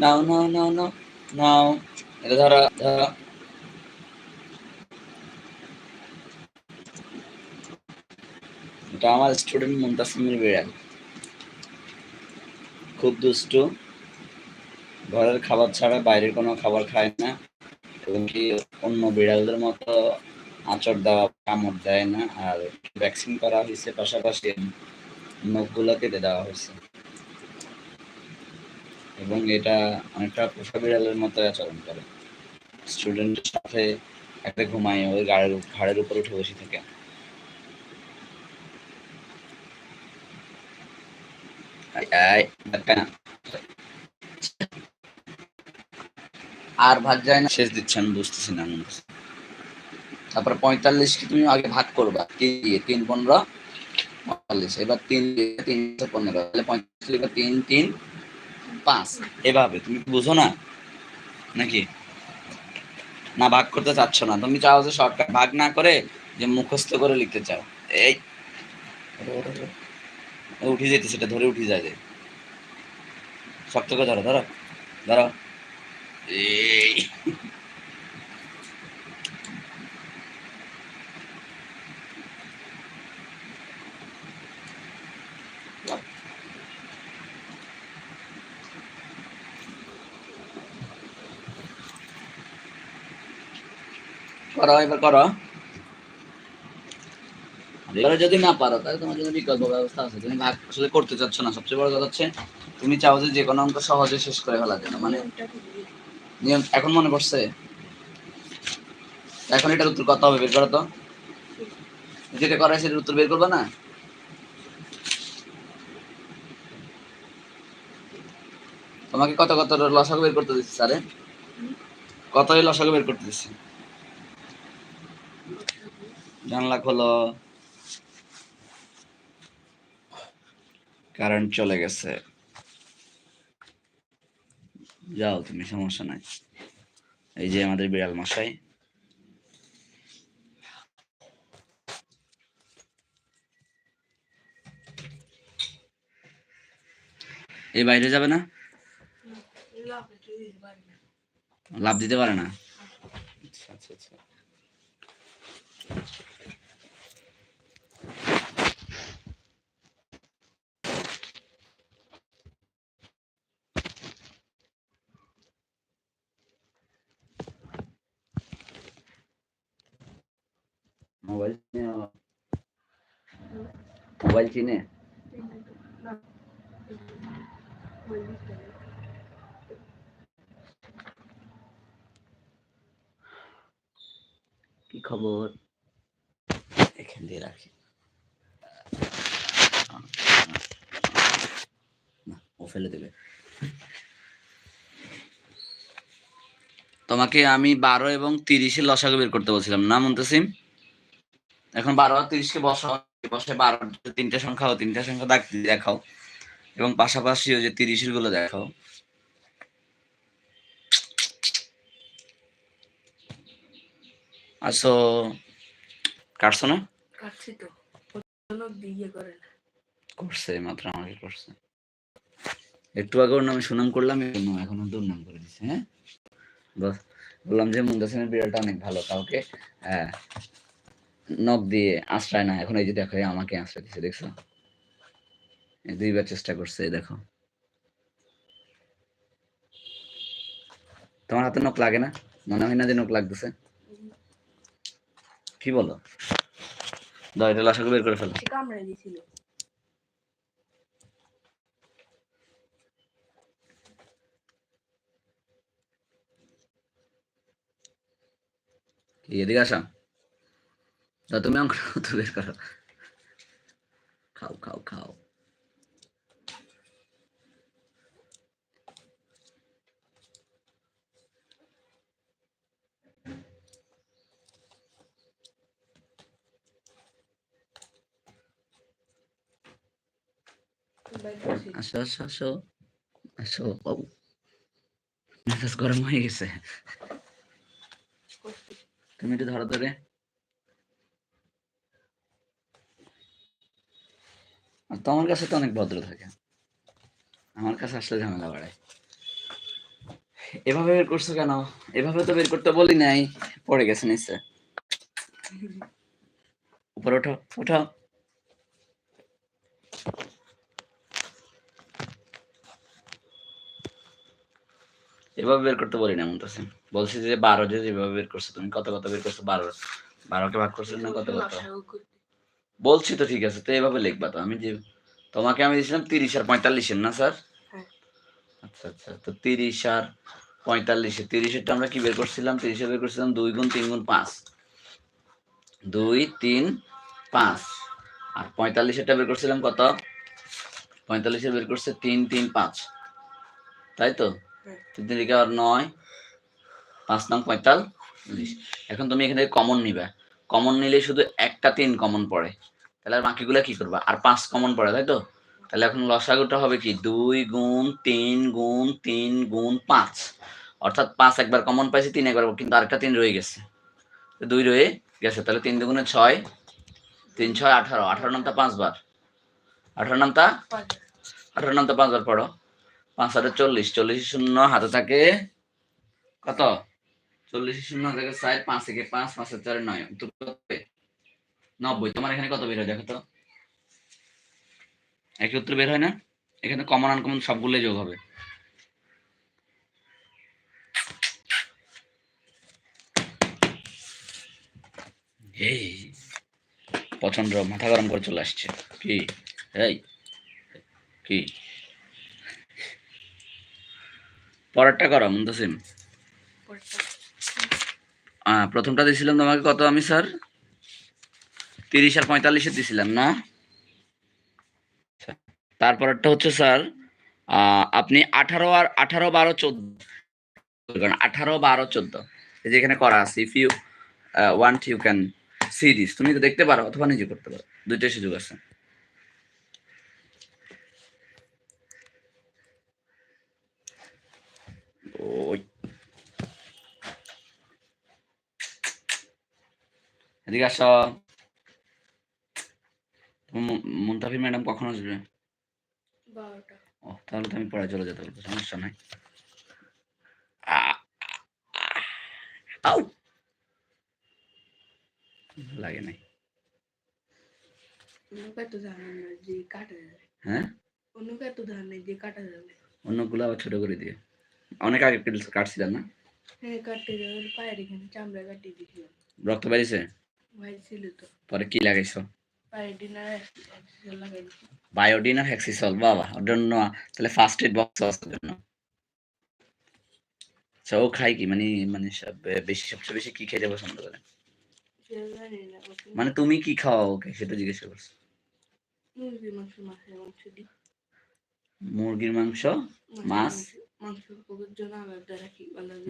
নাও নাও নাও নাও নাও। এটা ধরো ধরো। এটা আমার স্টুডেন্ট মুন্তাসিমের বিড়াল। খুব দুষ্টু। ঘরের খাবার ছাড়া বাইরের কোনো খাবার খায় না। এবং কি অন্য বিড়ালদের মতো আঁচড় দেওয়া, কামড় দেয় না। আর ভ্যাকসিন করা হয়েছে পাশাপাশি, নখগুলো কেটে দেওয়া হয়েছে। এবং এটা অনেকটা পোষা বিড়ালের মতো আচরণ করে। স্টুডেন্টের সাথে একটা ঘুমায়, ওই গাড়ির ঘাড়ের উপর উঠে বসে থাকে। আর ভাগ যায় না। শেষ দিচ্ছে, আমি বুঝতেছি না তারপরে পঁয়তাল্লিশ কি তুমি আগে ভাগ করবা? তিন দিয়ে, তিন পনেরো, পঁয়তাল্লিশ। এবার তিন দিয়ে তিনশো পনেরো। তাহলে পঁয়তাল্লিশ তিন তিন পাঁচ। এভাবে, তুমি বুঝো না? নাকি? না, ভাগ করতে চাচ্ছ না। তুমি চাও যে শর্টকাট ভাগ না করে যে মুখস্থ করে লিখতে চাও। এই। উঠে যেতে সেটা ধরে উঠে যায় যে। শক্ত করে ধরো ধরো ধরো। এই। করো, এবার করো। এবারে যদি না পারো, তাহলে তোমার জন্য বিকল্প ব্যবস্থা আছে। তুমি ভাগ আসলে করতে চাচ্ছ না। সবচেয়ে বড় কথা হচ্ছে, তুমি চাও যে যে কোনো অঙ্ক সহজে শেষ করে মানে নিয়ম এখন মনে পড়ছে? এখন এটার উত্তর হবে বের করো তো। যেটা করাই সেটার উত্তর বের করবে না? তোমাকে কত কত লসাগু বের করতে দিচ্ছে, স্যারে? কত লসাগু বের করতে দিচ্ছে? জানলা খোলো। কারেন্ট চলে গেছে। যাও, তুমি সমস্যা নাই। এই যে আমাদের বিড়াল মশাই। এই বাইরে যাবে না? লাভ দিতে পারে না? আচ্ছা আচ্ছা আচ্ছা মোবাইল চিনে মোবাইল চিনে কি খবর? এখান দিয়ে রাখি। ও ফেলে দেবে। তোমাকে আমি বারো এবং তিরিশে লসাগু বের করতে বলছিলাম। না, মন্তাসিম? এখন বারো আর তিরিশকে বসাও। বসে বারো তিনটা সংখ্যা ও তিনটা সংখ্যা দাগ দেখাও। এবং পাশাপাশি ওই যে তিরিশেরগুলো দেখাও। আসো কাটছো না? কাটছি তো। না। করছে মাত্র আমাকে করছে। একটু আগে ওর নামে সুনাম করলাম এখনও দুর্নাম করে দিছে হ্যাঁ? বললাম যে মুন্দাসিমের বিড়ালটা অনেক ভালো কাউকে হ্যাঁ। নখ দিয়ে আশ্রয় না এখন এই যে দেখো আমাকে আশ্রয় দিছে দেখছ? দুইবার চেষ্টা করছে দেখো। তোমার হাতে নখ লাগে না? মনে হয় না যে নখ লাগতেছে। কি বলো? দাও এটা লাশাকে বের করে ফেলো। এদিকে আসা? তুমি অঙ্ক উত্তর বের করো। খাও খাও খাও। আসো আসো আসো। আসো, বাবু। মেজাজ গরম হয়ে গেছে। তুমি একটু ধরো ধরে। আর তোমার কাছে তো অনেক ভদ্র থাকে। আমার কাছে আসলে ঝামেলা বাড়ায়। এভাবে বের করছ কেন? এভাবে তো বের করতে বলি নাই। পড়ে গেছে নিশ্চয় উপরে ওঠো ওঠো। এভাবে বের করতে বলি না মুন্তাসিম বলছি যে বারো যে যেভাবে বের করছ, তুমি কত কত বের করছ? বারো, বারোকে ভাগ করছ না কত কত। বলছি তো ঠিক আছে তো এভাবে লিখবা তো। আমি যে তোমাকে আমি দিয়েছিলাম তিরিশ আর পঁয়তাল্লিশের না স্যার? হ্যাঁ। আচ্ছা আচ্ছা তো তিরিশ আর পঁয়তাল্লিশে তিরিশেরটা আমরা কি বের করছিলাম? তিরিশে বের করছিলাম দুই গুণ তিন গুণ পাঁচ। দুই তিন পাঁচ। আর পঁয়তাল্লিশেরটা বের করছিলাম কত? পঁয়তাল্লিশে বের করছে তিন তিন পাঁচ। তাই তো? হ্যাঁ। তিন তিন আর নয় পাঁচ নং পঁয়তাল্লিশ। এখন তুমি এখানে কমন নিবে। কমন নিলে শুধু একটা তিন কমন পড়ে। তাহলে আর বাকিগুলো কি করবা? আর পাঁচ কমন পড়ে, তাই তো? তাহলে এখন লসাগুটা হবে কি? দুই গুণ তিন গুণ তিন গুণ পাঁচ। অর্থাৎ পাঁচ একবার কমন পাইছি, তিন একবার কিন্তু আরেকটা তিন রয়ে গেছে। দুই রয়ে গেছে, তাহলে তিন দুগুণে ছয়, তিন ছয় আঠারো। আঠারো নামটা পাঁচবার। আঠারো নামটা আঠারো নামটা পাঁচবার পড়ো। পাঁচ হাজার চল্লিশ চল্লিশ শূন্য, হাতে থাকে কত? চল্লিশ শূন্য থাকে ষাট পাঁচ থেকে পাঁচ পাঁচের চারে নয় নব্বই। তোমার এখানে কত বের হয় দেখো তো? একই উত্তর বের হয় না? এখানে কমন আনকমন সবগুলোই যোগ হবে। এই প্রচণ্ড মাথা গরম করে চলে আসছে। কি? এই, কি? পরেরটা করো মুন্তাসিম প্রথমটা দিয়েছিলাম তোমাকে কত আমি স্যার? তিরিশ আর পঁয়তাল্লিশে দিয়েছিলাম না? আচ্ছা, তারপরেরটা হচ্ছে স্যার আপনি আঠারো আর আঠারো বারো চোদ্দ আঠারো বারো চোদ্দ। এই যে এখানে করা আছে if you want you can see this তুমি তো দেখতে পারো অথবা নিজে করতে পারো। দুইটাই সুযোগ আছে। ওই এদিকে আসো। মুন্তাফি ম্যাডাম কখন আসবে? ও তাহলে তো আমি চলে যেতে পারব সমস্যা নাই। লাগে নাই। হ্যাঁ? অন্য কত যে কাটা যাবে। অন্যগুলো আবার ছোট করে দিয়ে অনেক আগে কেটে- কাটছিলাম না? হ্যাঁ কাটতে যাবে পায়ের এখানে চামড়া কাটিয়ে দিয়েছিলাম। রক্ত বেরিয়েছে? পরে কি লাগাইছো? হ্যাক্সিসল বাবা ওর জন্য তাহলে ফার্স্ট এড বক্স আছে জন্য। আচ্ছা ও খায় কি? মানে মানে বেশি সবচেয়ে বেশি কি খেতে পছন্দ করে? মানে তুমি কি খাওয়া ওকে? সেটা জিজ্ঞেস করছ। মুরগির মাংস মাছের মাংস দিই। মুরগির মাংস মাছ?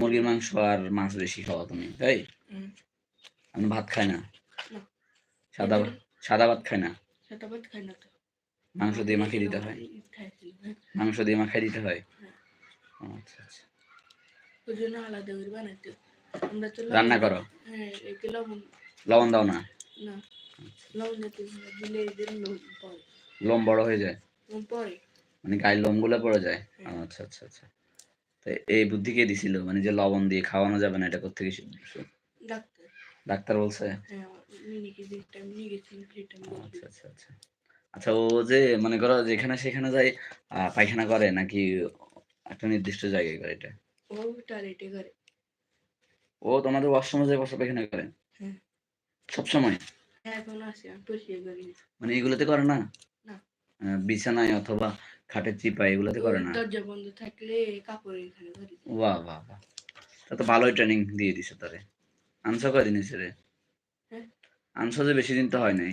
মুরগির মাংস আর মাছ বেশি খাওয়া তুমি তাই? আমি ভাত খায় না। সাদা সাদা ভাত খায় না। সেটা ভাত খাই না মাংস দিয়ে মাখিয়ে দিতে হয়। হ্যাঁ মাংস দিয়ে মাখিয়ে দিতে হয়। হ্যাঁ। আচ্ছা আচ্ছা। ওর জন্য আলাদা করে বানাইতে আমরা তো রান্না করো? হ্যাঁ লবণ। লবণ দাও না? না। লবণ জাতীয় দিলে এদের লোম বড় হয়ে যায়? লোম পড়ে। মানে গায়ের লোমগুলো পড়ে যায়? আচ্ছা আচ্ছা আচ্ছা। তো এই বুদ্ধি কে দিছিল? মানে যে লবণ দিয়ে খাওয়ানো যাবে না এটা কোথেকে শিখছো ডাক্তার ডাক্তার বলছে। হ্যাঁ আচ্ছা আচ্ছা আচ্ছা। আচ্ছা ও যে মনে করো যেখানে সেখানে যায় আহ, পায়খানা করে নাকি একটা নির্দিষ্ট জায়গায় করে এটা? ও টয়লেটে করে। ও তোমাদের ওয়াশরুমে যায় বসে পায়খানা করে? আমি পরিষ্কার করি না। মানে এগুলোতে করে না। বিছানায় অথবা খাটের চিপায় এগুলোতে করে না? দরজা বন্ধ থাকলে কাপড় এখানে। বাহ বাহ বাহ। তা তো ভালোই ট্রেনিং দিয়ে দিছে তারে। আনছো কয়দিন হয়েছে রে। আনছো যে বেশি দিন তো হয় নাই।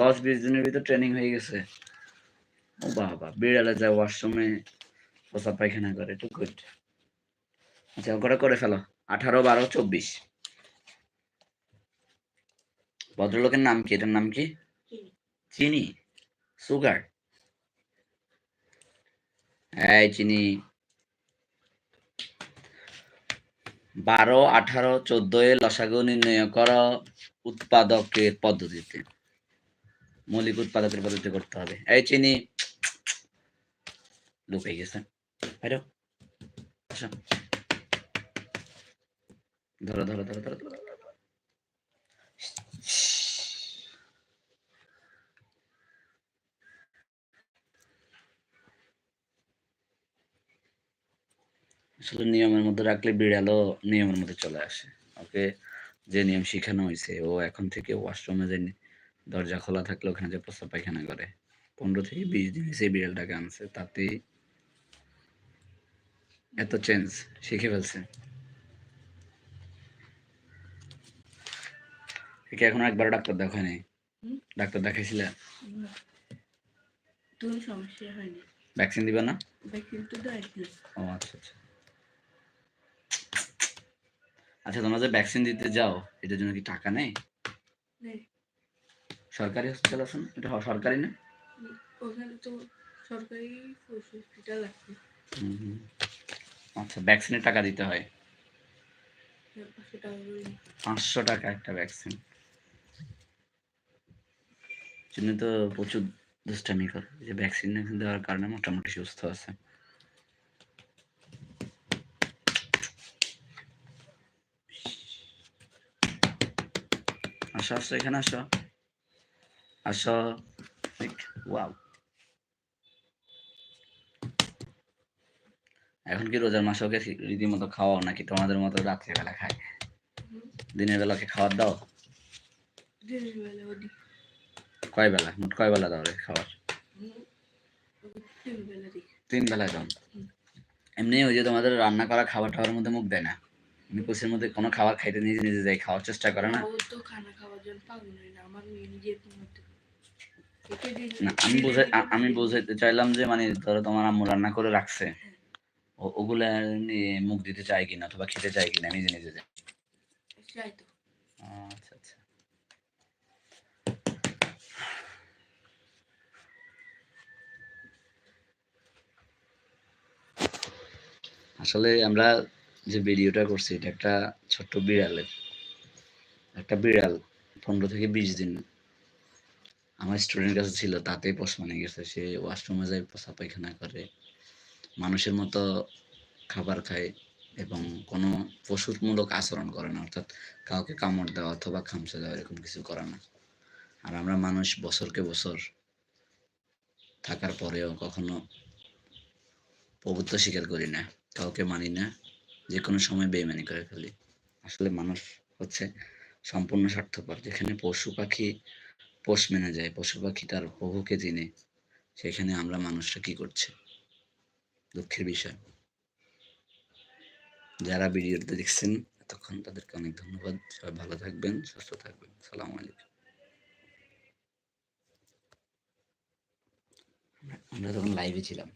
দশ বিশ দিনের ভিতর ট্রেনিং হয়ে গেছে। ও বাহ বিড়ালে যায় ওয়াশরুমে প্রসাব পায়খানা করে একটু গুড আচ্ছা ওটা করে ফেলো। আঠারো বারো চব্বিশ। ভদ্রলোকের নাম কি? এটার নাম কি? চিনি। চিনি? সুগার এই চিনি। বারো আঠারো চোদ্দ এ লসাগু নির্ণয় কর উৎপাদকের পদ্ধতিতে। মৌলিক উৎপাদকের পদ্ধতি করতে হবে। এই চিনি লুকে গেছে। ধরো ধরো ধরো ধরো ধরো, আসলে নিয়মের মধ্যে রাখলে বিড়ালও নিয়মের মধ্যে চলে আসে। ওকে? যে নিয়ম শিখানো হয়েছে ও এখন থেকে ওয়াশরুমে যে দরজা খোলা থাকলে ওখানে যে প্রস্তাব পায়খানা করে। পনেরো থেকে বিশ দিন সেই বিড়ালটাকে আনছে তাতেই এত চেঞ্জ শিখে ফেলছে। একে এখন একবার ডাক্তার দেখায়নি। হুম? ডাক্তার দেখাইছিলে। কোনো সমস্যা হয়নি। ভ্যাকসিন দিবে না? ভ্যাকসিন তো দেয়নি ও আচ্ছা আচ্ছা। আচ্ছা তোমরা যে ভ্যাকসিন দিতে যাও এটার জন্য কি টাকা নেই? নেই। সরকারি হসপিটাল আছে না এটা সরকারি না? ওখানে তো সরকারি হসপিটাল আছে। আচ্ছা ভ্যাকসিনের টাকা দিতে হয়। পাঁচশো টাকা পাঁচশো টাকা একটা ভ্যাকসিন জন্য তো প্রচুর দুষ্টামি করে। যে ভ্যাকসিন দেওয়ার কারণে মোটামুটি সুস্থ আছে। আসো আসো এখানে আসো। আসো। ওয়াও এখন কি রোজার মাসে ওকে রীতিমতো খাওয়াও নাকি? তোমাদের মতো রাত্রিবেলা খায়। দিনের বেলাকে খাবার দাও? বেলা কয় বেলা? মোট কয় বেলা দাও রে খাবার? তিন বেলা বেলা দাও। এমনি ওই যে তোমাদের রান্না করা খাবার টাবার মধ্যে মুখ দেয় না? নিকুচের মধ্যে কোনো খাবার খাইতে নিজে নিজে যাই খাওয়ার চেষ্টা করে না? হয় আমি বুঝাই আমি বুঝাইতে চাইলাম যে মানে ধরো তোমার আম্মু রান্না করে রাখছে। ওগুলা নিয়ে মুখ দিতে চায় কিনা অথবা খেতে চায় কিনা নিজে নিজে আচ্ছা আচ্ছা। আসলে আমরা যে ভিডিওটা করছি এটা একটা ছোট্ট বিড়ালের একটা বিড়াল। পনেরো থেকে বিশ দিন। আমার স্টুডেন্ট কাছে ছিল, তাতেই পোষ মানে গেছে। সে ওয়াশরুমে যায়, পোষা পায়খানা করে। মানুষের মতো খাবার খায় এবং কোনো পশুরমূলক আচরণ করে না। অর্থাৎ কাউকে কামড় দেওয়া অথবা খামচে দেওয়া এরকম কিছু করে না। আর আমরা মানুষ বছরকে বছর থাকার পরেও কখনো প্রভুত্ব স্বীকার করি না। কাউকে মানি না। যে কোনো সময় বেইমানি করে ফেলি। আসলে মানুষ হচ্ছে সম্পূর্ণ স্বার্থপর। যেখানে পশু পাখি পোষ মেনে যায়, পশু পাখি তার প্রভুকে চিনে, সেখানে আমরা মানুষরা কি করছে? দুঃখের বিষয়। যারা ভিডিওটা দেখছেন, এতক্ষণ তাদেরকে অনেক ধন্যবাদ। সবাই ভালো থাকবেন, সুস্থ থাকবেন। সালাম আলাইকুম। আমরা তখন লাইভে ছিলাম